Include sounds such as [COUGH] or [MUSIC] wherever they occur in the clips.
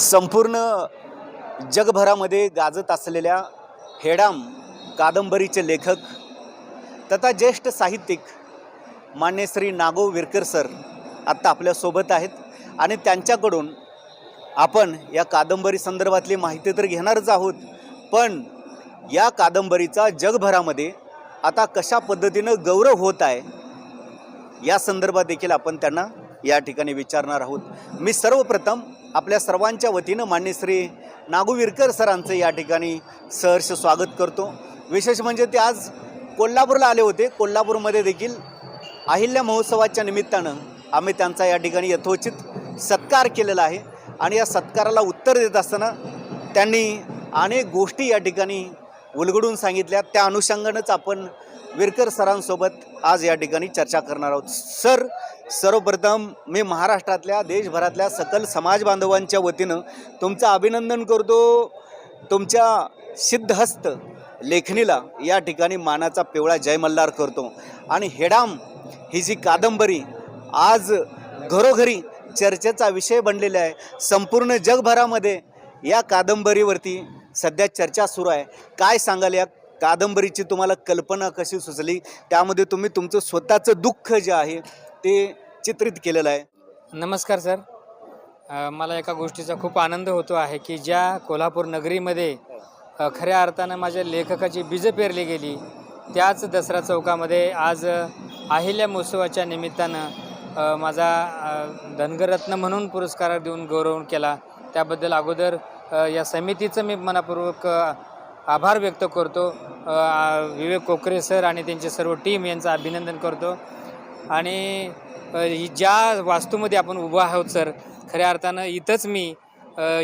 संपूर्ण जगभरामध्ये गाजत असलेल्या हेडाम कादंबरीचे लेखक तथा ज्येष्ठ साहित्यिक मान्य श्री नागो विरकर सर आत्ता आपल्यासोबत आहेत आणि त्यांच्याकडून आपण या कादंबरी संदर्भातली माहिती तर घेणारच आहोत पण या कादंबरीचा जगभरामध्ये आता कशा पद्धतीनं गौरव होत आहे या संदर्भात देखील आपण त्यांना या ठिकाणी विचारणार आहोत. मी सर्वप्रथम आपल्या सर्वांच्या वतीनं मान्य श्री नागू विरकर सरांचं या ठिकाणी सहर्ष स्वागत करतो. विशेष म्हणजे ते आज कोल्हापूरला आले होते. कोल्हापूरमध्ये देखील अहिल्या महोत्सवाच्या निमित्तानं आम्ही त्यांचा या ठिकाणी यथोचित सत्कार केलेला आहे. आणि या सत्काराला उत्तर देत असताना त्यांनी अनेक गोष्टी या ठिकाणी उलगडून सांगितल्या. त्या अनुषंगानंच आपण विरकर सरांसोबत आज या ठिकाणी चर्चा करणार आहोत. सर सर्वप्रथम मी महाराष्ट्रातल्या देशभरातल्या सकल समाज बांधवांच्या वतीनं तुमचं अभिनंदन करतो. तुमच्या सिद्धहस्त लेखणीला या ठिकाणी मानाचा पिवळा जय मल्हार करतो. आणि हेडाम ही जी कादंबरी आज घरोघरी चर्चेचा विषय बनलेला आहे. संपूर्ण जगभरामध्ये या कादंबरीवरती सध्या चर्चा सुरू आहे. काय सांगाल या कादंबरीची तुम्हाला कल्पना कशी सुचली? त्यामध्ये तुम्ही तुमचं स्वतःचं दुःख जे आहे ते चित्रित केलेलं आहे. नमस्कार सर. मला एका गोष्टीचा खूप आनंद होतो आहे की ज्या कोल्हापूर नगरीमध्ये खऱ्या अर्थानं माझ्या लेखकाची बीजं पेरली गेली त्याच दसरा चौकामध्ये आज अहिल्या महोत्सवाच्या निमित्तानं माझा धनगरत्न म्हणून पुरस्कार देऊन गौरव केला. त्याबद्दल अगोदर या समितीचं मी मनापूर्वक आभार व्यक्त करतो. विवेक कोकरे सर आणि त्यांचे सर्व टीम यांचं अभिनंदन करतो. आणि ज्या वास्तूमध्ये आपण उभं आहोत सर खऱ्या अर्थानं इथंच मी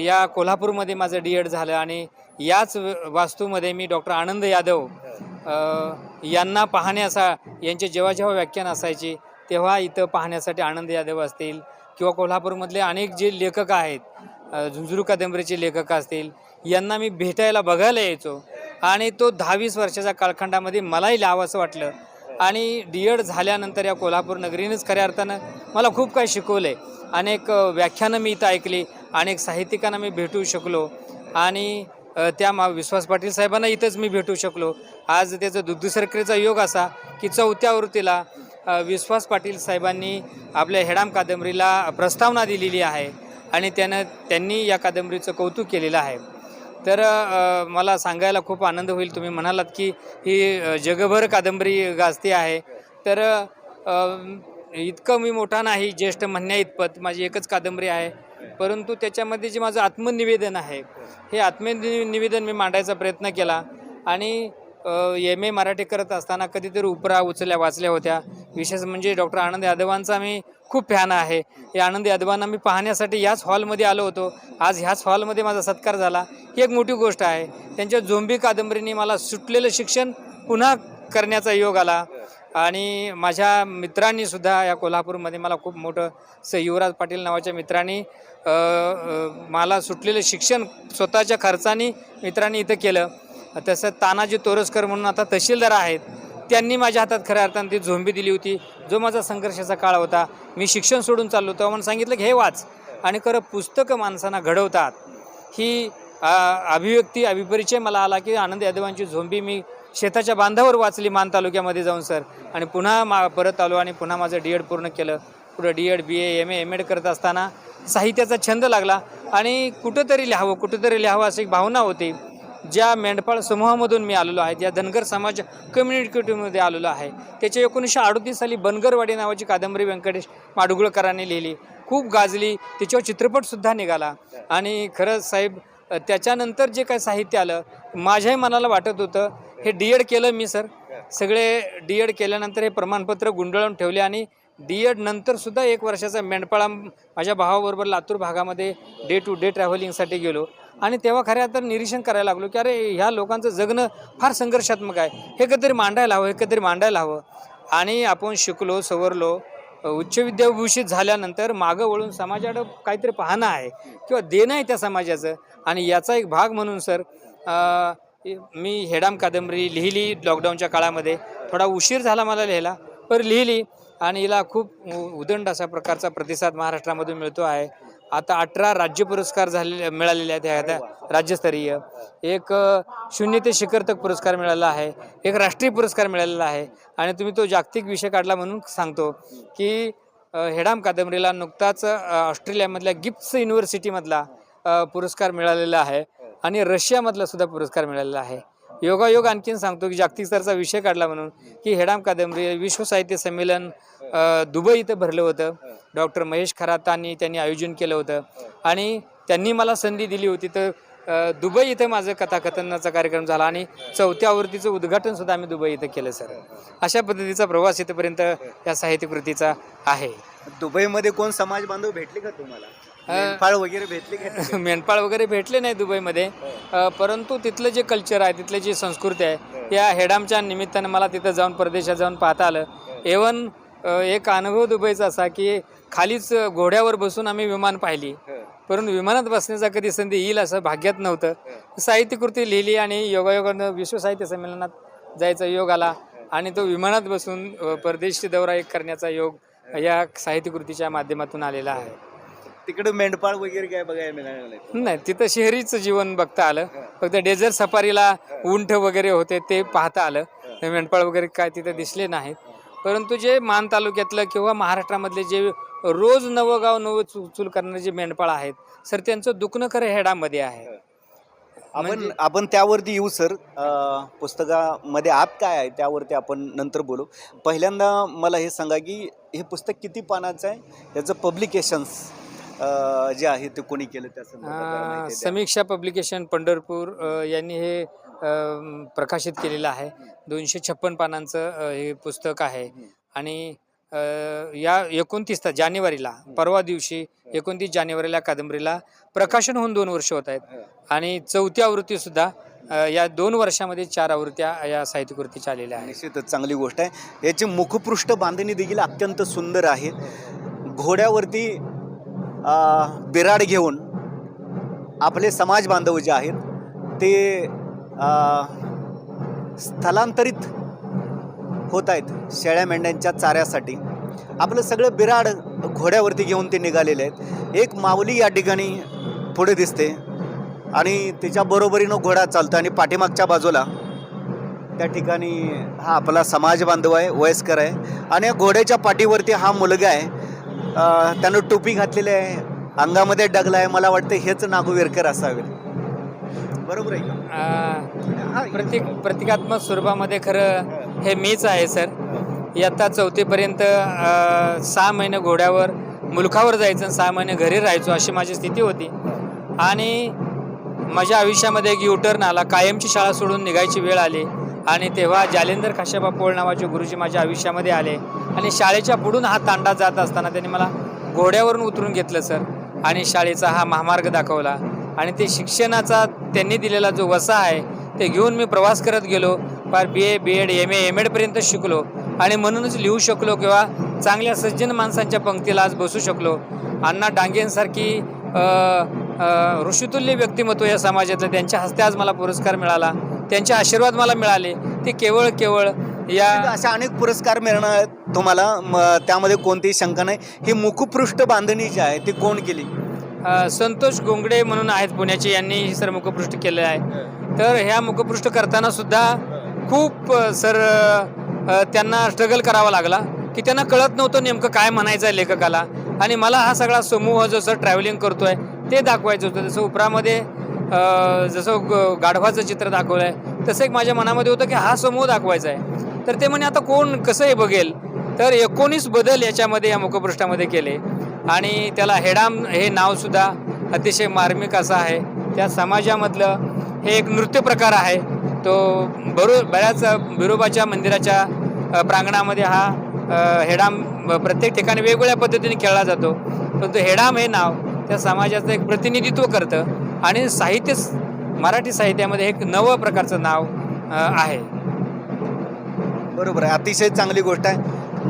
या कोल्हापूरमध्ये माझं डी एड झालं आणि याच वास्तूमध्ये मी डॉक्टर आनंद यादव यांना पाहण्यासा यांचे जेव्हा जेव्हा व्याख्यान असायचे तेव्हा इथं पाहण्यासाठी आनंद यादव असतील किंवा कोल्हापूरमधले अनेक जे लेखक आहेत झुंझुरू कादंबरीचे लेखक असतील यांना मी भेटायला बघायला यायचो. आणि तो दहावीस वर्षाच्या कालखंडामध्ये मलाही लावासं वाटलं. आणि डी एड झाल्यानंतर या कोल्हापूर नगरीनेच खऱ्या अर्थानं मला खूप काही शिकवलं आहे अनेक व्याख्यानं मी इथं ऐकली अनेक साहित्यिकांना मी भेटू शकलो आणि त्या मा विश्वास पाटील साहेबांना इथंच मी भेटू शकलो. आज त्याचं दुग्धसरकरीचा योग असा की चौथ्या वृत्तीला विश्वास पाटील साहेबांनी आपल्या हेडाम कादंबरीला प्रस्तावना दिलेली आहे आणि त्यानं त्यांनी या कादंबरीचं कौतुक केलेलं आहे. तर मला सांगायला खूप आनंद होईल. तुम्ही म्हणालात की ही जगभर कादंबरी गाजते आहे. तर इतकं मी मोठा नाही ज्येष्ठ म्हणण्या इतपत माझी एकच कादंबरी आहे. परंतु त्याच्यामध्ये जे माझं आत्मनिवेदन आहे हे आत्मनिवेदन मी मांडायचा प्रयत्न केला. आणि एम ए मराठी करत असताना कधीतरी उपरा उचल्या वाचल्या होत्या. विशेष म्हणजे डॉक्टर आनंद यादवांचा मी खूप फॅन आहे. हे आनंद यादवांना मी पाहण्यासाठी याच हॉलमध्ये आलो होतो. आज ह्याच हॉलमध्ये माझा सत्कार झाला. ही एक मोठी गोष्ट आहे. त्यांच्या झोंबी कादंबरीने मला सुटलेलं शिक्षण पुन्हा करण्याचा योग आला. आणि माझ्या मित्रांनी सुद्धा या कोल्हापूरमध्ये मला खूप मोठं स युवराज पाटील नावाच्या मित्रांनी मला सुटलेलं शिक्षण स्वतःच्या खर्चाने मित्रांनी इथं केलं. तसं तानाजी तोरसकर म्हणून आता तहसीलदार आहेत. त्यांनी माझ्या हातात खऱ्या अर्थानं ती झोंबी दिली होती. जो माझा संघर्षाचा काळ होता मी शिक्षण सोडून चाललो होतो. म्हणून सांगितलं की हे वाच. आणि खरं पुस्तकं माणसांना घडवतात. ही अभिव्यक्ती अभिपरिचय मला आला की आनंद यादवांची झोंबी मी शेताच्या बांधावर वाचली मान तालुक्यामध्ये जाऊन सर. आणि पुन्हा मा परत आलो आणि पुन्हा माझं डी एड पूर्ण केलं. पुढं D Ed B A M A M Ed करत असताना साहित्याचा छंद लागला. आणि कुठंतरी लिहावं कुठंतरी लिहावं अशी एक भावना होती. ज्या मेंढपाळ समूहामधून मी आलेलो आहे ज्या धनगर समाज कम्युनिटीमध्ये आलेलो आहे त्याच्या एकोणीसशे अडतीस साली बनगरवाडी नावाची कादंबरी व्यंकटेश माडगुळकरांनी लिहिली. खूप गाजली त्याच्यावर चित्रपटसुद्धा निघाला. आणि खरंच साहेब त्याच्यानंतर जे काय साहित्य आलं माझ्याही मनाला वाटत होतं हे डी एड केलं मी सर सगळे डी एड केल्यानंतर हे प्रमाणपत्र गुंडाळून ठेवले आणि डी एड नंतरसुद्धा एक वर्षाचा मेंढपाळा माझ्या भावाबरोबर लातूर भागामध्ये डे टू डे ट्रॅव्हलिंगसाठी गेलो. आणि तेव्हा खऱ्या तर निरीक्षण करायला लागलो की अरे ह्या लोकांचं जगणं फार संघर्षात्मक आहे. हे कधीतरी मांडायला हवं हे कधीतरी मांडायला हवं. आणि आपण शिकलो सवरलो उच्च विद्याभूषित झाल्यानंतर मागं वळून समाजाकडं काहीतरी पाहणं आहे किंवा देणं आहे त्या समाजाचं. आणि याचा एक भाग म्हणून सर मी हेडाम कादंबरी लिहिली लॉकडाऊनच्या काळामध्ये. थोडा उशीर झाला मला लिहायला पर लिहिली. आणि हिला खूप उदंड अशा प्रकारचा प्रतिसाद महाराष्ट्रामधून मिळतो आहे. आता अठरा राज्य पुरस्कार झालेले मिळालेले आहेत ह्या त्या राज्यस्तरीय. एक शून्य ते शिखर तक पुरस्कार मिळाला आहे. एक राष्ट्रीय पुरस्कार मिळालेला आहे. आणि तुम्ही तो जागतिक विषय काढला म्हणून सांगतो की हेडाम कादंबरीला नुकताच ऑस्ट्रेलियामधल्या गिफ्ट्स युनिव्हर्सिटीमधला पुरस्कार मिळालेला आहे. आणि रशियामधला सुद्धा पुरस्कार मिळालेला आहे. योगायोग आणखीन सांगतो की जागतिक स्तरचा विषय काढला म्हणून की हेडाम कादंबरी विश्व साहित्य संमेलन दुबई इथं भरलं होतं. डॉक्टर महेश खरातांनी त्यांनी आयोजन केलं होतं. आणि त्यांनी मला संधी दिली होती. तर दुबई इथं माझं कथाकथनाचा कार्यक्रम झाला आणि चौथ्या आवृत्तीचं उद्घाटन सुद्धा आम्ही दुबई इथं केलं सर. अशा पद्धतीचा प्रवास इथपर्यंत या साहित्यकृतीचा आहे. दुबईमध्ये कोण समाज बांधव भेटले का तुम्हाला? मेंढपाळ वगैरे भेटले का [LAUGHS] मेंढपाळ वगैरे भेटले नाही दुबईमध्ये. अ, परंतु तिथलं जे कल्चर आहे तिथली जी संस्कृती आहे या हेडामच्या निमित्तानं मला तिथं जाऊन परदेशात जाऊन पाहता आलं. एवन एक अनुभव दुबईचा असा की खालीच घोड्यावर बसून आम्ही विमान पाहिली. परंतु विमानात बसण्याचा कधी संधी येईल असं भाग्यात नव्हतं. साहित्यकृती लिहिली आणि योगायोगानं विश्व साहित्य संमेलनात जायचा योग आला आणि तो विमानात बसून अ, परदेशी दौरा एक करण्याचा योग या साहित्यकृतीच्या माध्यमातून आलेला आहे. तिकडे मेंढपाळ वगैरे काय बघायला मिळालं नाही नाही तिथं शहरीच जीवन बघता आलं. फक्त डेझर्ट सफारीला उंट वगैरे होते ते पाहता आलं. ते मेंढपाळ वगैरे काय तिथं दिसले नाहीत. परंतु जे मान तालुक्यातलं किंवा महाराष्ट्रामधले जे रोज नवं गाव नवं चु चूल करणारे जे मेंढपाळ आहेत सर त्यांचं दुखणं खरं हेडामध्ये आहे. आपण म्हणजे- आपण त्यावरती येऊ सर. पुस्तकामध्ये आत काय आहे त्यावरती आपण नंतर बोलू. पहिल्यांदा मला हे सांगा की हे पुस्तक किती पानाचं आहे? त्याचं पब्लिकेशन्स जे आहे ते कोणी केलं त्या संदर्भात जरा अं, माहिती द्या. समीक्षा पब्लिकेशन पंढरपूर अं, यांनी हे अं, प्रकाशित केलेलं आहे. दोनशे छप्पन पानांचं अं, हे पुस्तक आहे. आणि अं, या एकोणतीस ता- जानेवारीला परवा दिवशी एकोणतीस जानेवारीला कादंबरीला प्रकाशन होऊन दोन वर्ष होत आहेत. आणि चौथी आवृत्ती सुद्धा अं, या दोन वर्षामध्ये चार आवृत्त्या या साहित्यकृतीच्या आलेल्या आहेत. निश्चितच चांगली गोष्ट आहे. याची मुखपृष्ठ बांधणी देखील अत्यंत सुंदर आहे. घोड्यावरती बिराड घेऊन आपले समाज बांधव जे आहेत ते स्थलांतरित होत आहेत शेळ्या मेंढ्यांच्या चाऱ्यासाठी. आपलं सगळं बिराड घोड्यावरती घेऊन ते निघालेले आहेत. एक माऊली या ठिकाणी पुढे दिसते आणि तिच्या बरोबरीनं घोडा चालतो आणि पाठीमागच्या बाजूला त्या ठिकाणी हा आपला समाज बांधव आहे वयस्कर आहे. आणि या घोड्याच्या पाठीवरती हा मुलगा आहे त्यानं टोपी घातलेली आहे. अंगामध्ये डगला आहे. मला वाटतं हेच नागू विरकर असावे. बरोबर आहे का? अं, हा, प्रतीक प्रतिकात्मक स्वरूपामध्ये खरं हे मीच आहे सर. इयत्ता चौथीपर्यंत अ, सहा महिने घोड्यावर मुलखावर जायचं आणि सहा महिने घरी राहायचो अशी माझी स्थिती होती. आणि माझ्या आयुष्यामध्ये एक युटर्न आला. कायमची शाळा सोडून निघायची वेळ आली. आणि तेव्हा जालेंदर खाशाबा पोळ नावाचे गुरुजी माझ्या आयुष्यामध्ये आले. आणि शाळेच्या पुढून हा तांडा जात असताना त्यांनी मला घोड्यावरून उतरून घेतलं सर. आणि शाळेचा हा महामार्ग दाखवला. आणि ते शिक्षणाचा त्यांनी दिलेला जो वसा आहे ते घेऊन मी प्रवास करत गेलो. फार B A B Ed M A M एडपर्यंत शिकलो. आणि म्हणूनच लिहू शकलो किंवा चांगल्या सज्जन माणसांच्या पंक्तीला आज बसू शकलो. अण्णा डांगेंसारखी ऋषितुल्य व्यक्तिमत्व या समाजातलं त्यांच्या हस्ते आज मला पुरस्कार मिळाला. त्यांचे आशीर्वाद मला मिळाले. ते केवळ केवळ या अशा अनेक पुरस्कार मिळणार आहेत तुम्हाला. म, त्यामध्ये कोणतीही शंका नाही. ही मुखपृष्ठ बांधणी जी आहे ती कोण केली? अ, संतोष गोंगडे म्हणून आहेत पुण्याचे. यांनी ही सर मुखपृष्ठ केलं आहे. तर ह्या मुखपृष्ठ करताना सुद्धा खूप अ, सर अ, त्यांना स्ट्रगल करावा लागला. की त्यांना कळत नव्हतं नेमकं काय म्हणायचं आहे लेखकाला. आणि मला हा सगळा समूह जो सर ट्रॅव्हलिंग करतोय ते दाखवायचं होतं. जसं उपरामध्ये जसं ग- गाढवाचं चित्र दाखवलं आहे तसं एक माझ्या मनामध्ये होतं की हा समूह दाखवायचा आहे. तर ते म्हणे आता कोण कसं हे बघेल? तर एकोणीस बदल याच्यामध्ये या मुखपृष्ठामध्ये केले. आणि त्याला हेडाम हे नावसुद्धा अतिशय मार्मिक असं आहे. त्या समाजामधलं हे एक नृत्य प्रकार आहे. तो बरो बऱ्याच बिरोबाच्या मंदिराच्या प्रांगणामध्ये हा हेडाम प्रत्येक ठिकाणी वेगवेगळ्या पद्धतीने खेळला जातो. परंतु हेडाम हे नाव त्या समाजाचं एक प्रतिनिधित्व करतं. आणि साहित्य मराठी साहित्यामध्ये एक नवं प्रकारचं नाव आहे. बरोबर आहे. अतिशय चांगली गोष्ट आहे.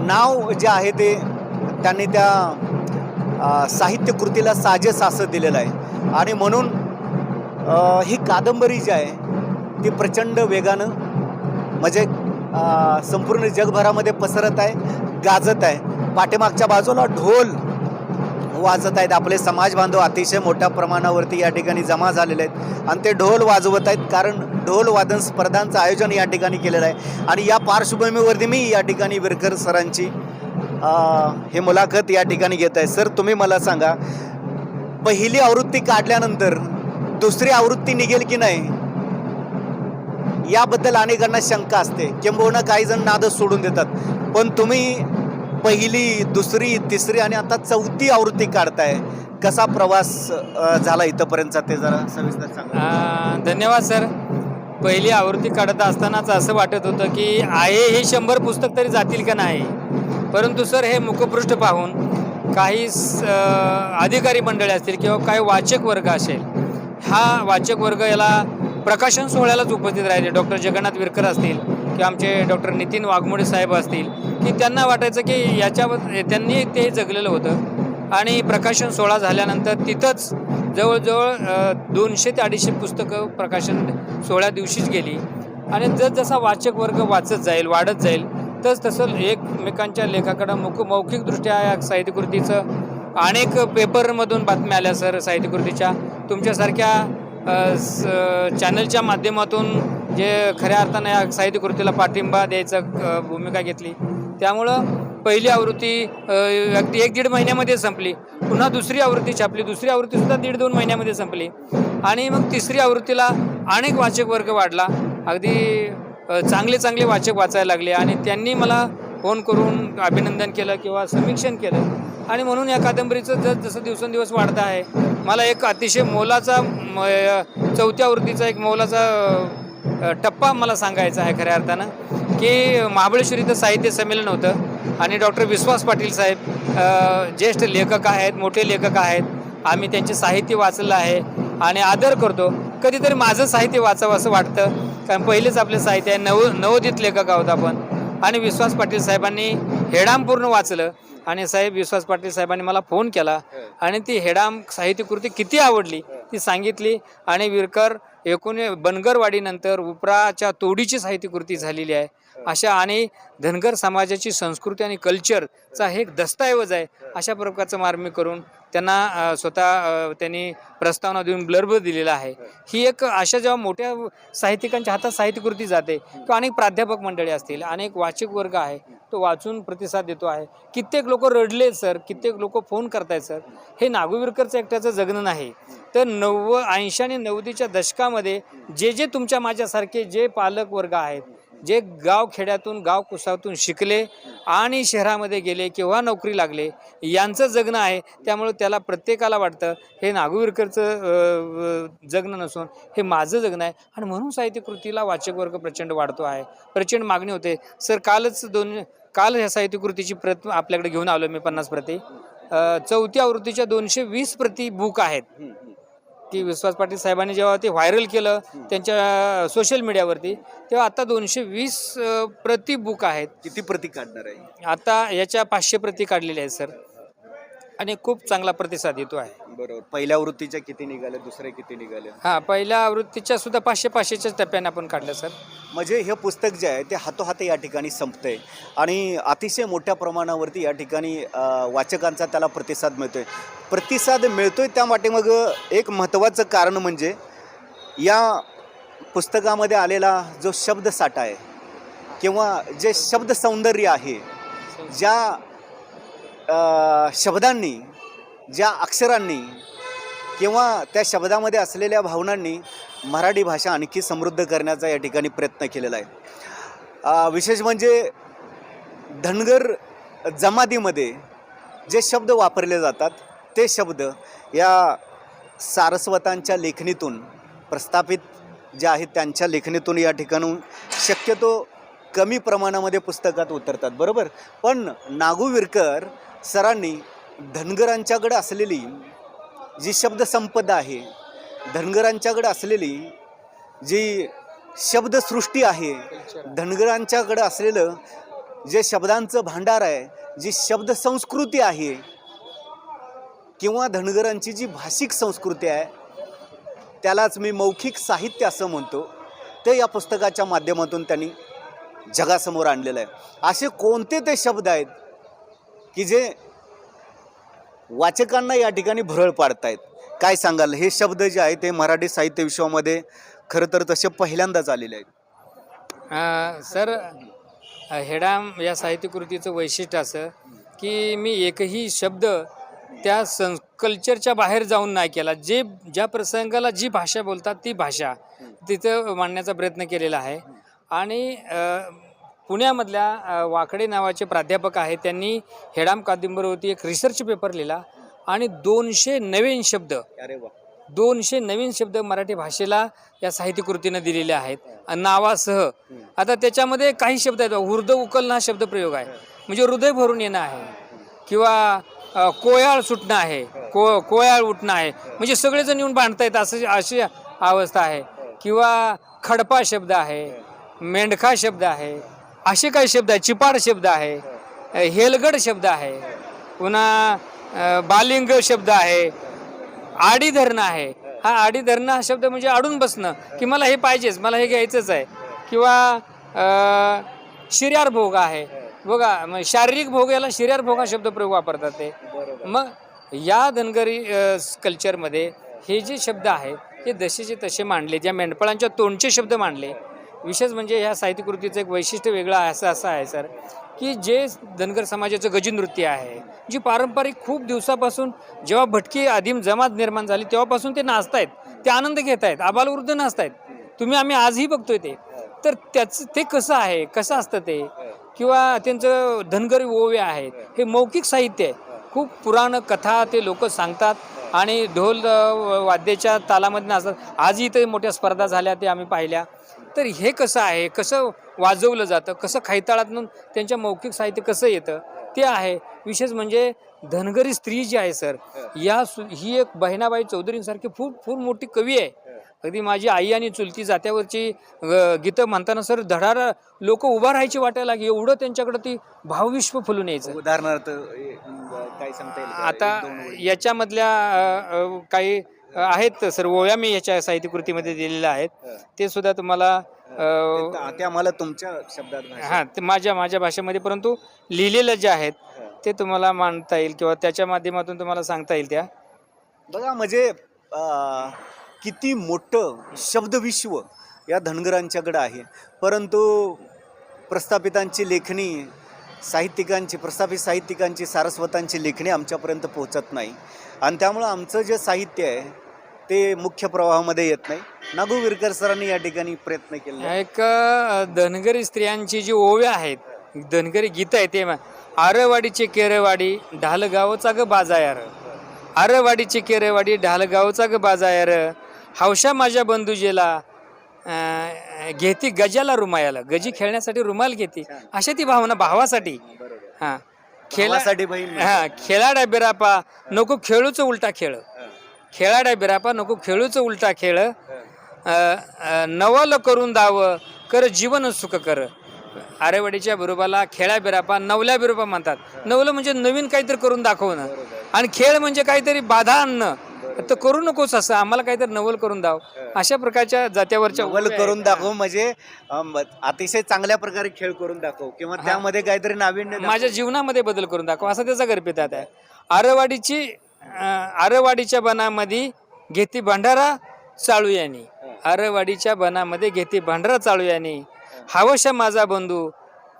नाव जे आहे ते त्यांनी त्या साहित्यकृतीला साहित्य कृतीला साजेस असं दिलेलं आहे. आणि म्हणून ही कादंबरी जी आहे ती प्रचंड वेगानं म्हणजे संपूर्ण जगभरामध्ये पसरत आहे गाजत आहे. पाठीमागच्या बाजूला ढोल वाजत आहेत. आपले समाज बांधव अतिशय मोठ्या प्रमाणावरती या ठिकाणी जमा झालेले आहेत. आणि ते ढोल वाजवत आहेत कारण ढोल वादन स्पर्धांचं आयोजन या ठिकाणी केलेलं आहे. आणि या पार्श्वभूमीवरती मी या ठिकाणी विरकर सरांची हे मुलाखत या ठिकाणी घेत आहे. सर तुम्ही मला सांगा पहिली आवृत्ती काढल्यानंतर दुसरी आवृत्ती निघेल की नाही? याबद्दल अनेकांना शंका असते. किंबहुना काही जण नादच सोडून देतात. पण तुम्ही पहिली दुसरी तिसरी आणि आता चौथी आवृत्ती काढताय. कसा प्रवास अ, झाला इथंपर्यंतचा ते जरा सविस्तर सांगा. अं, धन्यवाद सर. पहिली आवृत्ती काढत असतानाच असं वाटत होतं की आहे हे शंभर पुस्तक तरी जातील का नाही? परंतु सर हे मुखपृष्ठ पाहून काही स- अं, अधिकारी मंडळे असतील किंवा काही वाचक वर्ग असेल हा वाचक वर्ग याला प्रकाशन सोहळ्यालाच उपस्थित राहिले. डॉक्टर जगन्नाथ विरकर असतील किंवा आमचे डॉक्टर नितीन वाघमोडे साहेब असतील की त्यांना वाटायचं की याच्यावर त्यांनी ते जगलेलं होतं. आणि प्रकाशन सोहळा झाल्यानंतर तिथंच जवळजवळ दोनशे ते अडीचशे पुस्तकं प्रकाशन सोहळ्या दिवशीच गेली. आणि जसजसा वाचक वर्ग वाचत जाईल वाढत जाईल तस तसं एकमेकांच्या लेखाकडं मुख मौखिकदृष्ट्या या साहित्यकृतीचं अनेक पेपरमधून बातम्या आल्या सर साहित्यकृतीच्या. तुमच्यासारख्या स- चॅनलच्या माध्यमातून जे खऱ्या अर्थानं या साहित्यकृतीला पाठिंबा द्यायचं भूमिका घेतली त्यामुळं पहिली आवृत्ती अगदी एक दीड महिन्यामध्ये संपली. पुन्हा दुसरी आवृत्ती छापली. दुसरी आवृत्तीसुद्धा दीड दोन महिन्यामध्ये संपली. आणि मग तिसरी आवृत्तीला अनेक वाचक वर्ग वाढला. अगदी चांगले चांगले वाचक वाचायला लागले. आणि त्यांनी मला फोन करून अभिनंदन केलं किंवा समीक्षण केलं. आणि म्हणून या कादंबरीचं जस जसं दिवसेंदिवस वाढतं आहे मला एक अतिशय मोलाचा म, चौथ्या आवृत्तीचा एक मोलाचा टप्पा मला सांगायचा आहे खऱ्या अर्थानं. की महाबळेश्वर इथं साहित्य संमेलन होतं आणि डॉक्टर विश्वास पाटील साहेब ज्येष्ठ लेखक आहेत मोठे लेखक आहेत. आम्ही त्यांचे साहित्य वाचलं आहे आणि आदर करतो. कधीतरी माझं साहित्य वाचावं असं वाटतं. कारण पहिलेच आपले साहित्य आहे नव नवोदित लेखक आहोत आपण. आणि विश्वास पाटील साहेबांनी हेडाम पूर्ण वाचलं. आणि साहेब विश्वास पाटील साहेबांनी मला फोन केला. आणि ती हेडाम साहित्यकृती किती आवडली ती सांगितली. आणि विरकर एकूण बनगरवाडीनंतर उपराच्या तोडीची साहित्यकृती झालेली आहे. अशा आणि धनगर समाजाची संस्कृती आणि कल्चरचा हे एक दस्तऐवज आहे अशा प्रकारचं मार्मी करून त्यांना स्वतः त्यांनी प्रस्तावना देऊन ब्लर्ब दिलेला आहे. ही एक अशा जेव्हा मोठ्या साहित्यिकांच्या हातात साहित्यकृती जाते किंवा अनेक प्राध्यापक मंडळी असतील अनेक वाचक वर्ग आहे तो वाचून प्रतिसाद देतो आहे. कित्येक लोक रडले सर. कित्येक लोक फोन करतायत सर. हे नागुविरकरचं एकट्याचं जगणं नाही. तर नव्व ऐंशी आणि नव्वदीच्या दशकामध्ये जे जे तुमच्या माझ्यासारखे जे पालक वर्ग आहेत जे गाव खेड्यातून गाव कुसातून शिकले आणि शहरामध्ये गेले किंवा नोकरी लागले यांचं जगणं आहे त्यामुळे त्याला प्रत्येकाला वाटतं हे नागुविरकरचं जगणं नसून हे माझं जगणं आहे. आणि म्हणून साहित्यकृतीला वाचक वर्ग प्रचंड वाढतो आहे. प्रचंड मागणी होते. सर कालच दोन काल ह्या साहित्य कृतीची प्रत आपल्याकडे घेऊन आलो मी पन्नास प्रती. चौथ्या आवृत्तीच्या दोनशे वीस प्रती बुक आहेत. की विश्वास पाटील साहेबांनी जेव्हा ते व्हायरल केलं त्यांच्या सोशल मीडियावरती तेव्हा आता दोनशे वीस प्रति बुक आहेत. किती प्रती काढणार आहे? आता याच्या पाचशे प्रती काढलेल्या आहेत सर. आणि खूप चांगला प्रतिसाद येतो आहे. बरोबर. पहिल्या आवृत्तीच्या किती निघाल्या दुसऱ्या किती निघाल्या? हां पहिल्या आवृत्तीच्या सुद्धा पाचशे पाचशेच्याच टप्प्याने आपण काढलं सर. म्हणजे हे पुस्तक जे आहे ते हातोहात या ठिकाणी संपतंय. आणि अतिशय मोठ्या प्रमाणावरती या ठिकाणी अ, वाचकांचा त्याला प्रतिसाद मिळतोय. प्रतिसाद मिळतोय त्या मग एक महत्त्वाचं कारण म्हणजे या पुस्तकामध्ये आलेला जो शब्दसाठा आहे किंवा जे शब्द सौंदर्य आहे ज्या शब्दांनी ज्या अक्षरांनी किंवा त्या शब्दामध्ये असलेल्या भावनांनी मराठी भाषा आणखी समृद्ध करण्याचा या ठिकाणी प्रयत्न केलेला आहे. विशेष म्हणजे धनगर जमातीमध्ये जे शब्द वापरले जातात ते शब्द या सारस्वतांच्या लेखणीतून प्रस्थापित जे आहेत त्यांच्या लेखणीतून या ठिकाणून शक्यतो कमी प्रमाणामध्ये पुस्तकात उतरतात बरोबर? पण नागू विरकर सरांनी धनगरांच्याकडे असलेली जी शब्दसंपदा आहे धनगरांच्याकडे असलेली जी शब्दसृष्टी आहे धनगरांच्याकडे असलेलं जे शब्दांचं भांडार आहे जी शब्द संस्कृती आहे किंवा धनगरांची जी भाषिक संस्कृती आहे त्यालाच मी मौखिक साहित्य असं म्हणतो. ते या पुस्तकाच्या माध्यमातून त्यांनी जगासमोर आणलेलं आहे. असे कोणते ते शब्द आहेत की जे वाचकांना या ठिकाणी भरळ पाडतायत. काय सांगाल? हे शब्द जे आहेत ते मराठी साहित्य विश्वामध्ये खरं तर तसे पहिल्यांदाच आलेले आहेत. सर हेडाम या साहित्यकृतीचं वैशिष्ट्य असं की मी एकही शब्द त्या सं कल्चरच्या बाहेर जाऊन नाही केला. जे ज्या प्रसंगाला जी भाषा बोलतात ती भाषा तिथं मांडण्याचा प्रयत्न केलेला आहे. आणि पुण्यामधल्या वाकडे नावाचे प्राध्यापक आहेत. त्यांनी हेडाम कादंबरीवरती एक रिसर्च पेपर लिहिला आणि दोनशे नवीन शब्द दोनशे नवीन शब्द मराठी भाषेला या साहित्यकृतीनं दिलेले आहेत. नावासह. आता त्याच्यामध्ये काही शब्द आहेत हुर्द उकलणं हा शब्दप्रयोग आहे. म्हणजे हृदय भरून येणं आहे. किंवा कोयाळ सुटणं आहे. को कोयाळ उठणं आहे. म्हणजे सगळेजण येऊन बांधतायत असं अशी अवस्था आहे. किंवा खडपा शब्द आहे. मेंढखा शब्द आहे. असे काही शब्द आहे चिपाड शब्द आहे. अ, हेलगड शब्द आहे. पुन्हा बालिंग शब्द आहे. आडी धरणं आहे. हा आडी धरणं हा शब्द म्हणजे आडून बसणं. की मला हे पाहिजेच मला हे घ्यायचंच आहे. किंवा शिर्यार भोग आहे. बघा मग शारीरिक भोग याला शिर्यार भोग हा शब्द प्रयोग वापरतात ते. मग या धनगरी कल्चरमध्ये हे जे शब्द आहेत हे जसेचे तसे मांडले. ज्या मेंढपाळांच्या तोंडचे शब्द मांडले. विशेष म्हणजे ह्या साहित्यकृतीचं एक वैशिष्ट्य वेगळं आहे असं असं आहे सर की जे धनगर समाजाचं गजनृत्य आहे जी पारंपरिक खूप दिवसापासून जेव्हा भटकी आदिम जमात निर्माण झाली तेव्हापासून ते नाचतायत ते आनंद घेत आहेत आबालवृद्ध नाचतायत. तुम्ही आम्ही आजही बघतोय ते. तर त्याचं ते कसं आहे कसं असतं ते? किंवा त्यांचं धनगर ओवे आहेत हे मौखिक साहित्य आहे. खूप पुराण कथा ते लोक सांगतात आणि ढोल वाद्याच्या तालामध्ये नाचतात आजही इथे मोठ्या स्पर्धा झाल्या ते आम्ही पाहिल्या. तर हे कसं आहे? कसं वाजवलं जातं? कसं खैताळातून त्यांच्या मौखिक साहित्य कसं येतं? ते आहे. विशेष म्हणजे धनगरी स्त्री जी आहे सर या सु- ही एक बहिणाबाई चौधरींसारखी खूप खूप मोठी कवी आहे. अगदी माझी आई आणि चुलती जात्यावरची गीतं म्हणताना सर धडार लोक उभा राहायची वाटायला लागली. एवढं त्यांच्याकडं ती भावविश्व फुलून यायचं. उदाहरणार्थ काय सांगता येईल? आता. याच्यामधल्या काही आहेत सर ओव्या मी याच्या साहित्यकृतीमध्ये दिलेल्या आहेत. ते सुद्धा तुम्हाला अ, त्या मला तुमच्या शब्दात भाषा- हां ते माझ्या माझ्या भाषेमध्ये परंतु लिहिलेलं जे आहेत ते तुम्हाला मांडता येईल किंवा त्याच्या माध्यमातून तुम्हाला सांगता येईल त्या? बघा म्हणजे अं, किती मोठं शब्दविश्व या धनगरांच्याकडं आहे. परंतु प्रस्थापितांची लेखणी साहित्यिकांची प्रस्थापित साहित्यिकांची सारस्वतांची लेखणी आमच्यापर्यंत पोहोचत नाही. आणि त्यामुळं आमचं जे साहित्य आहे ते मुख्य प्रवाहामध्ये येत नाही. नागू विरकर सरांनी या ठिकाणी प्रयत्न केले. एक धनगरी स्त्रियांची जी ओव्या आहेत धनगरी गीतं आहे ते आरवाडीचे केरवाडी ढालगावचा ग बाजायार. आरवाडीचे केरवाडी ढालगावचा ग बाजायार. हौशा माझ्या बंधुजेला घेती गजाला रुमायाला. गजी खेळण्यासाठी रुमाल घेते. अशा ती भावना भावासाठी. हां खेळा भावासाठी बहीण हां खेळाडा बिरापा नको खेळूच उलटा खेळ. खेळाडा बिरापा नको खेळूच उलटा खेळ. नवल करून दाव कर जीवन सुख कर. आरेवाडीच्या बिरोबाला खेळा बिरापा नवल्या बिरोबा म्हणतात. नवलं म्हणजे नवीन काहीतरी करून दाखवणं. आणि खेळ म्हणजे काहीतरी बाधा आणणं. तर करू नकोस असं आम्हाला काहीतरी नवल करून दाव. अशा प्रकारच्या जात्यावरच्या नवल करून. दाखव म्हणजे अतिशय चांगल्या प्रकारे खेळ करून दाखव. किंवा त्यामध्ये काहीतरी नाविन्य दाखव. माझ्या जीवनामध्ये बदल करून दाखव असा त्याचा गर्भितात आहे. आरवाडीची आरवाडीच्या बनामध्ये घेती भंडारा चालू याने. आरवाडीच्या बनामध्ये घेती भंडारा चालू याने. हावशा माझा बंधू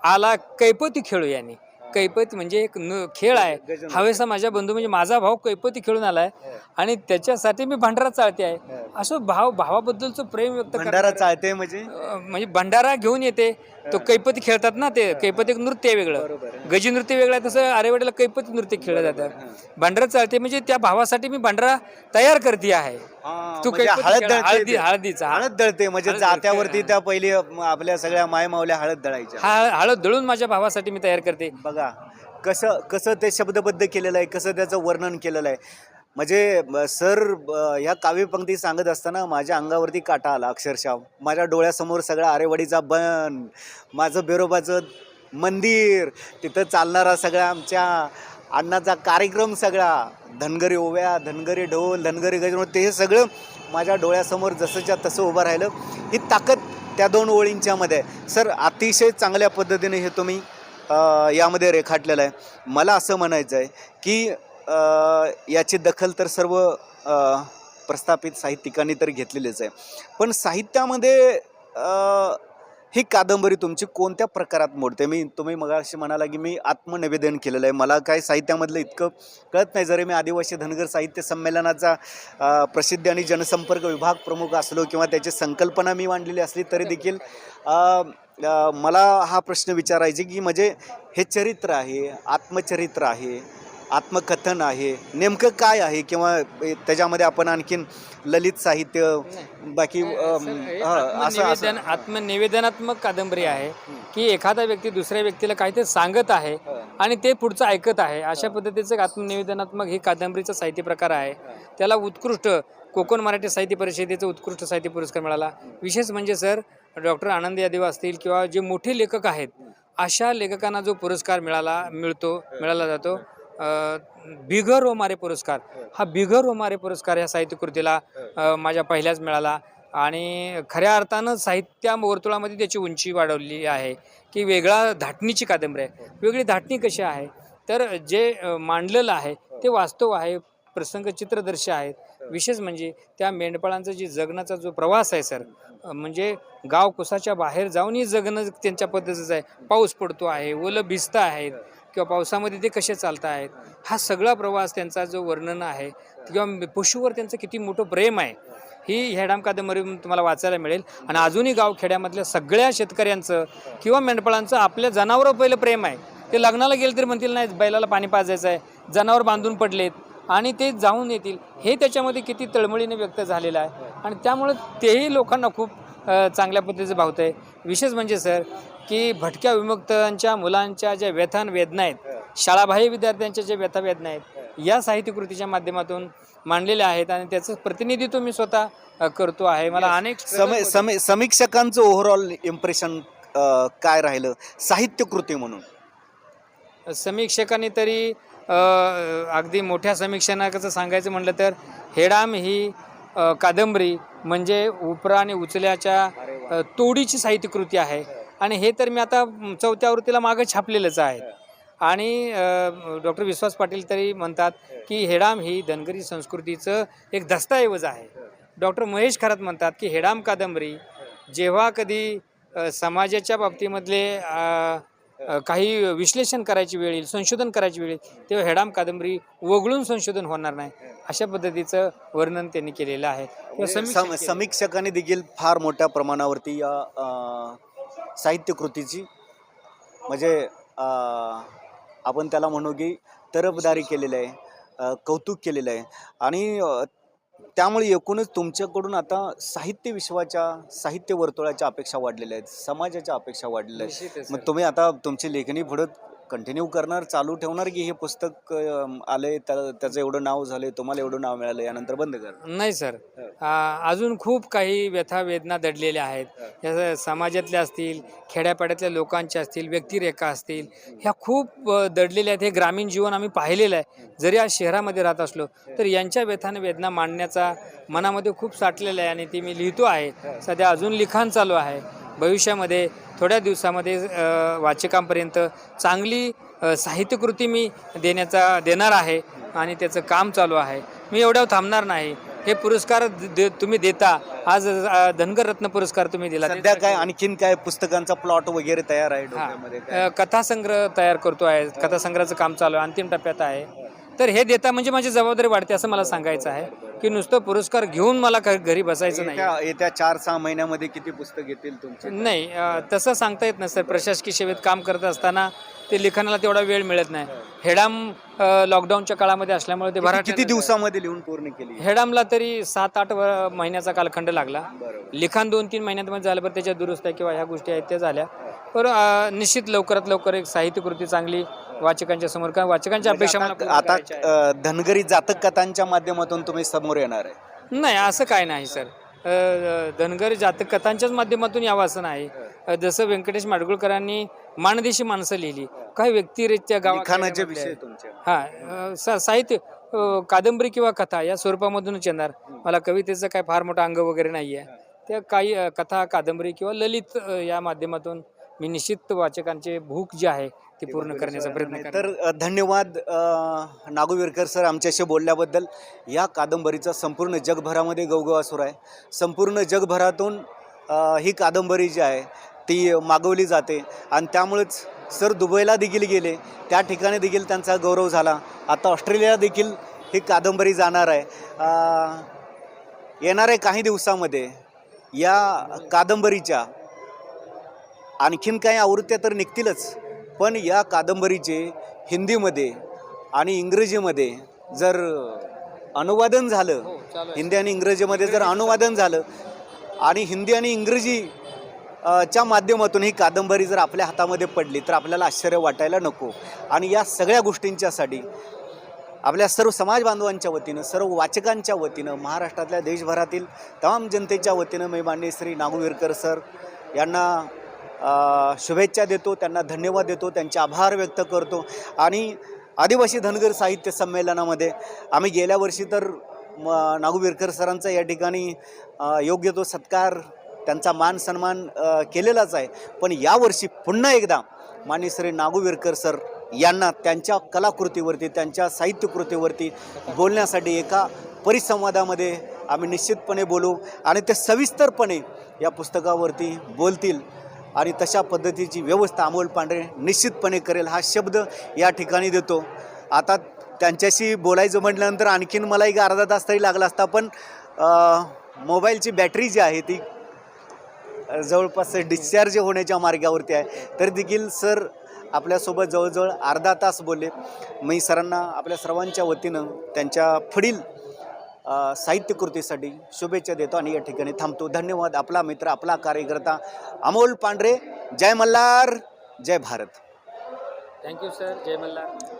आला कैपती खेळू यानी. कैपती म्हणजे एक न- खेळ आहे. हवेसा माझा बंधू म्हणजे माझा भाऊ कैपती खेळून आलाय. आणि त्याच्यासाठी मी भंडारा चालते आहे. असं भाव भावाबद्दलचं प्रेम व्यक्त भंडारा चालते म्हणजे? म्हणजे भंडारा घेऊन येते. तो कैपती खेळतात ना ते. कैपती एक नृत्य आहे वेगळं. गजी नृत्य वेगळं आहे तसं आरेवाडीला कैपती नृत्य खेळलं जातं. भंडारा चालते म्हणजे त्या भावासाठी मी भंडारा तयार करते आहे. हा, तू म्हणजे कैपती हळद दळते हळदी ते. हळदीचा हळद दळते म्हणजे हळद दळते, जात्यावरती. त्या पहिले आपल्या सगळ्या मायमावल्या हळद दळायच्या. हा हळद दळून माझ्या भावासाठी मी तयार करते. बघा कसं कसं ते शब्दबद्ध केलेलं आहे कसं त्याचं वर्णन केलेलं आहे. म्हणजे सर ब, ह्या काव्यपंक्ती सांगत असताना माझ्या अंगावरती काटा आला अक्षरशः. माझ्या डोळ्यासमोर सगळा आरेवाडीचा बन माझं बिरोबाचं मंदिर तिथं चालणारा सगळा आमच्या अण्णाचा कार्यक्रम सगळा. धनगरी ओव्या धनगरी ढोल धनगरी गजर ते हे सगळं माझ्या डोळ्यासमोर जसंच्या तसं उभं राहिलं. ही ताकद त्या दोन ओळींच्यामध्ये आहे. सर अतिशय चांगल्या पद्धतीने हे तुम्ही यामध्ये रेखाटलेलं आहे. मला असं म्हणायचं आहे की याची दखल तर सर्व प्रस्थापित साहित्यिकांनी तर घेतलेलीच आहे. पण साहित्यामध्ये ही कादंबरी तुमची कोणत्या प्रकारात मोडते? मी तुम्ही मगाशी म्हणाला की मी आत्मनिवेदन केलेलं आहे. मला काय साहित्यामधलं इतकं कळत नाही. जरी मी आदिवासी धनगर साहित्य संमेलनाचा प्रसिद्धी आणि जनसंपर्क विभाग प्रमुख असलो किंवा त्याची संकल्पना मी मांडलेली असली तरी देखील मला हा प्रश्न विचारायचे की म्हणजे हे चरित्र आहे आत्मचरित्र आहे आत्मकथन आहे. नेमकं काय आहे किंवा त्याच्यामध्ये आपण आणखीन ललित साहित्य बाकी आत्मनिवेदन आत्मनिवेदनात्मक कादंबरी आहे की एखादा व्यक्ती दुसऱ्या व्यक्तीला काहीतरी सांगत आहे. आणि ते पुढचं ऐकत आहे. अशा पद्धतीचं आत्मनिवेदनात्मक ही कादंबरीचा साहित्य प्रकार आहे. त्याला उत्कृष्ट कोकण मराठी साहित्य परिषदेचा उत्कृष्ट साहित्य पुरस्कार मिळाला. विशेष म्हणजे सर डॉक्टर आनंद यादव असतील किंवा जे मोठे लेखक आहेत अशा लेखकांना जो पुरस्कार मिळाला मिळतो मिळाला जातो. बिगर रोमारे पुरस्कार. हा बिगर रोमारे पुरस्कार ह्या साहित्यकृतीला माझ्या पहिल्याच मिळाला आणि खऱ्या अर्थानं साहित्या वर्तुळामध्ये त्याची उंची वाढवली आहे की वेगळा धाटणीची कादंबरी आहे. वेगळी धाटणी कशी आहे? तर जे मांडलेलं आहे ते वास्तव आहे प्रसंग चित्रदर्शी आहेत. विशेष म्हणजे त्या मेंढपाळांचा जी जगण्याचा जो प्रवास आहे सर म्हणजे गाव कुसाच्या बाहेर जाऊनही जगणं त्यांच्या पद्धतीचं आहे. पाऊस पडतो आहे ओलं भिजतं आहेत. किंवा पावसामध्ये ते कसे चालत आहेत हा सगळा प्रवास त्यांचा जो वर्णन आहे किंवा पशुवर त्यांचं किती मोठं प्रेम आहे ही हेडाम कादंबरीतून तुम्हाला वाचायला मिळेल. आणि अजूनही गावखेड्यामधल्या सगळ्या शेतकऱ्यांचं किंवा मेंढपाळांचं आपल्या जनावरं पहिलं प्रेम आहे. ते लग्नाला गेलं तरी म्हणतील नाही बैलाला पाणी पाजायचं आहे. जनावर बांधून पडलेत. आणि ते जाऊन येतील. हे त्याच्यामध्ये किती तळमळीने व्यक्त झालेलं आहे. आणि त्यामुळं तेही लोकांना खूप चांगल्या पद्धतीचं भावतं आहे विशेष म्हणजे सर की भटक्या विमुक्तांच्या मुलांच्या ज्या व्यथान वेदना आहेत शाळाबाह्य विद्यार्थ्यांच्या ज्या व्यथा वेदना आहेत या साहित्यकृतीच्या माध्यमातून मांडलेल्या आहेत आणि त्याचं प्रतिनिधित्व मी स्वतः करतो आहे. मला अनेक समी समी समीक्षकांचं ओव्हरऑल इम्प्रेशन काय राहिलं? साहित्यकृती म्हणून. समीक्षकांनी तरी अगदी मोठ्या समीक्षकाचं सांगायचं म्हटलं तर हेडाम ही कादंबरी म्हणजे उपरा आणि उचल्याच्या तोडीची साहित्यकृती आहे. आणि हे तर मी आता चौथ्या आवृत्तीला मागं छापलेलंच आहे. आणि डॉक्टर विश्वास पाटील तरी म्हणतात की हेडाम ही धनगरी संस्कृतीचं एक दस्तऐवज आहे. डॉक्टर महेश खरात म्हणतात की हेडाम कादंबरी जेव्हा कधी समाजाच्या बाबतीमधले काही विश्लेषण करायची वेळ येईल संशोधन करायची वेळ येईल तेव्हा हेडाम कादंबरी वगळून संशोधन होणार नाही अशा पद्धतीचं वर्णन त्यांनी केलेलं आहे. केली. समीक्षकांनी देखील फार मोठ्या प्रमाणावरती या साहित्यकृतीची. म्हणजे आपण त्याला म्हणू की तरफदारी केलेली आहे कौतुक केलेलं आहे. आणि त्यामुळे एकूणच तुमच्याकडून आता साहित्य विश्वाच्या साहित्य वर्तुळाच्या अपेक्षा वाढलेल्या आहेत समाजाच्या अपेक्षा वाढलेल्या आहेत. मग. तुम्ही आता तुमची लेखणी पुढं कंटिन्यू करणार चालू ठेवणार की हे पुस्तक आले त्या- त्याचं एवढं नाव झाले तुम्हाला एवढं नाव मिळालं यानंतर बंद करणार नाही सर. आ, अजून खूप काही व्यथा वेदना दडलेल्या आहेत. या समाजातल्या असतील खेड्यापाड्यातल्या लोकांच्या असतील व्यक्तिरेखा असतील ह्या खूप दडलेल्या आहेत. हे ग्रामीण जीवन आम्ही पाहिलेलं आहे. जरी आज शहरामध्ये राहत असलो तर यांच्या व्यथाने वेदना मांडण्याचा मनामध्ये खूप साठलेलं आहे आणि ती मी लिहितो आहे. सध्या अजून लिखाण चालू आहे. भविष्यामध्ये थोड्या दिवसामध्ये वाचकांपर्यंत चांगली साहित्यकृती मी देण्याचा देणार आहे आणि त्याचं काम चालू आहे. मी एवढ्यावर थांबणार नाही. हे पुरस्कार द- तुम्ही देता. आज धनगर रत्न पुरस्कार तुम्ही दिला. सध्या काय आणखीन काय पुस्तकांचा प्लॉट वगैरे तयार आहे कथासंग्रह तयार करतो आहे. कथासंग्रहाचं काम चालू आहे. अंतिम टप्प्यात आहे. तर हे देता म्हणजे माझी जबाबदारी वाढते असं मला सांगायचं आहे की नुसतं पुरस्कार घेऊन मला घरी बसायचं नाही येत्या येत्या चार सहा महिन्यामध्ये किती पुस्तक येतील तुमचे? नाही अ, तसं सांगता येत नाही सर प्रशासकीय सेवेत काम करत असताना ते लिखाणाला तेवढा वेळ मिळत नाही. हेडाम अ, लॉकडाऊनच्या काळामध्ये असल्यामुळे ते भराट किती दिवसामध्ये लिहून पूर्ण केली? हेडामला तरी सात आठ व- महिन्याचा कालखंड लागला. बरोबर. लिखाण दोन तीन महिन्यात झालं पण त्याच्या दुरुस्त्या किंवा ह्या गोष्टी आहेत त्या झाल्या. पण अ, निश्चित लवकरात लवकर एक साहित्यकृती चांगली वाचकांच्या समोर कारण वाचकांच्या अपेक्षा मला म्हणजे पूर्ण आता करायच्या आहेत. अं, धनगरी जातक कथांच्या माध्यमातून तुम्ही समोर येणार आहे. नाही असं काय नाही सर. अ, धनगर जातक कथांच्याच माध्यमातून यावं असं नाही. अ, जसं व्यंकटेश माडगुळकरांनी माणदेशी माणसं लिहिली. काही व्यक्तिरित्या गावा लिखाणाचे विषय तुमचे. हा अ, सा- साहित्य अ, कादंबरी किंवा कथा या स्वरूपामधूनच येणार. मला कवितेचं काय फार मोठं अंग वगैरे नाही आहे त्या काही अ, कथा कादंबरी किंवा ललित अ, या माध्यमातून मी निश्चित वाचकांचे भूक जी आहे ती पूर्ण करण्याचा प्रयत्न तर धन्यवाद अ, नागू विरकर सर आमच्याशी बोलल्याबद्दल. या कादंबरीचा संपूर्ण जगभरामध्ये गवगवा सुरू आहे. संपूर्ण जगभरातून ही कादंबरी जी आहे ती मागवली जाते. आणि त्यामुळेच सर दुबईला देखील गेले. त्या ठिकाणी देखील त्यांचा गौरव झाला. आता ऑस्ट्रेलियाला देखील ही कादंबरी जाणार आहे. येणाऱ्या काही दिवसामध्ये या कादंबरीच्या आणखीन काही आवृत्त्या तर निघतीलच पण या कादंबरीचे हिंदीमध्ये आणि इंग्रजीमध्ये जर अनुवादन झालं हो. हिंदी आणि इंग्रजीमध्ये जर अनुवादन झालं आणि हिंदी आणि इंग्रजी च्या माध्यमातून ही कादंबरी जर आपल्या हातामध्ये पडली तर आपल्याला आश्चर्य वाटायला नको आणि या सगळ्या गोष्टींच्यासाठी आपल्या सर्व समाज बांधवांच्या वतीनं सर्व वाचकांच्या वतीनं महाराष्ट्रातल्या देशभरातील तमाम जनतेच्या वतीनं मी माननीय श्री नागू विरकर सर यांना शुभेच्छा देतो त्यांना धन्यवाद देतो त्यांचे आभार व्यक्त करतो. आणि आदिवासी धनगर साहित्य संमेलनामध्ये आम्ही गेल्या वर्षी तर म नागू सरांचा या ठिकाणी योग्य तो सत्कार त्यांचा मान सन्मान केलेलाच आहे. पण यावर्षी पुन्हा एकदा माननीय श्री नागू सर यांना त्यांच्या कलाकृतीवरती त्यांच्या साहित्यकृतीवरती बोलण्यासाठी एका परिसंवादामध्ये आम्ही निश्चितपणे बोलू आणि ते सविस्तरपणे या पुस्तकावरती बोलतील. आणि तशा पद्धतीची व्यवस्था अमोल पांढरे निश्चितपणे करेल हा शब्द या ठिकाणी देतो. आता त्यांच्याशी बोलायचं म्हटल्यानंतर आणखीन मला एक अर्धा तास तरी लागला असता पण मोबाईलची बॅटरी जी आहे ती जवळपास डिस्चार्ज होण्याच्या मार्गावरती आहे. तर देखील सर आपल्यासोबत जवळजवळ अर्धा तास बोलले. मी सरांना आपल्या सर्वांच्या वतीनं त्यांच्या पुढील साहित्यकृतीसाठी शुभेच्छा देतो आणि या ठिकाणी थांबतो. धन्यवाद आपला मित्र आपला कार्यकर्ता अमोल पांढरे. जय मल्हार जय भारत. थँक्यू सर जय मल्हार.